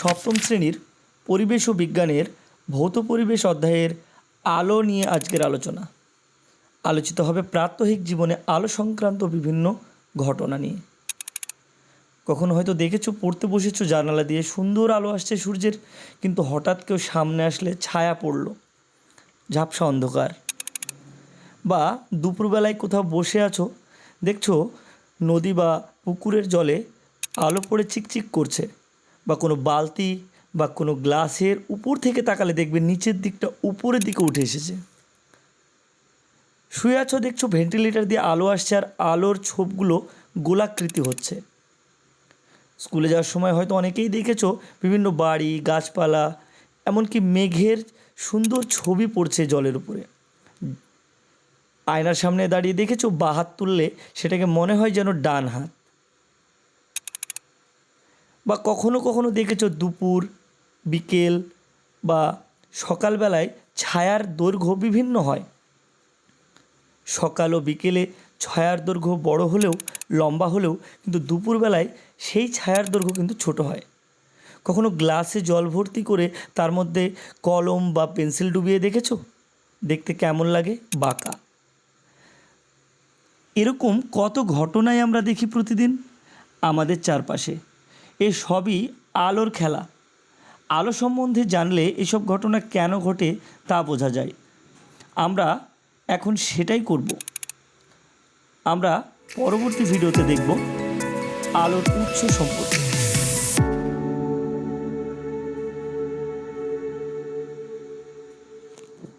সপ্তম শ্রেণির পরিবেশ ও বিজ্ঞানের ভৌত পরিবেশ অধ্যায়ের আলো নিয়ে আজকের আলোচনা। আলোচিত হবে প্রাত্যহিক জীবনে আলো সংক্রান্ত বিভিন্ন ঘটনা নিয়ে। কখনো হয়তো দেখেছ, পড়তে বসেছো, জানালা দিয়ে সুন্দর আলো আসছে সূর্যের, কিন্তু হঠাৎ কেউ সামনে আসলে ছায়া পড়ল, ঝাপসা অন্ধকার। বা দুপুরবেলায় কোথাও বসে আছো, দেখছ নদী বা পুকুরের জলে আলো পড়ে চিকচিক করছে। বা কোনো বালতি বা কোনো গ্লাসের উপর থেকে তাকালে দেখবে নিচের দিকটা উপরের দিকে উঠে এসেছে। শুয়ে আছো, দেখছ ভেন্টিলেটর দিয়ে আলো আসছে আর আলোর ছোপগুলো গোলাকৃতি হচ্ছে। স্কুলে যাওয়ার সময় হয়তো অনেকেই দেখেছ, বিভিন্ন বাড়ি, গাছপালা, এমনকি মেঘের সুন্দর ছবি পড়ছে জলের উপরে। আয়নার সামনে দাঁড়িয়ে দেখেছ বা হাত তুললে সেটাকে মনে হয় যেন ডান হাত। বা কখনো কখনো দেখেছ দুপুর, বিকেল বা সকালবেলায় ছায়ার দৈর্ঘ্য বিভিন্ন হয়। সকাল ও বিকেলে ছায়ার দৈর্ঘ্য বড় হলেও লম্বা হলেও কিন্তু দুপুরবেলায় সেই ছায়ার দৈর্ঘ্য কিন্তু ছোট হয়। কখনো গ্লাসে জল ভর্তি করে তার মধ্যে কলম বা পেন্সিল ডুবিয়ে দেখেছ? দেখতে কেমন লাগে? বাঁকা। এরকম কত ঘটনাই আমরা দেখি প্রতিদিন আমাদের চারপাশে। এ সবই আলোর খেলা। আলো সম্বন্ধে জানলে এসব ঘটনা কেন ঘটে তা বোঝা যায়। আমরা এখন সেটাই করব। আমরা পরবর্তী ভিডিওতে দেখব আলোর উৎস সম্পর্কে।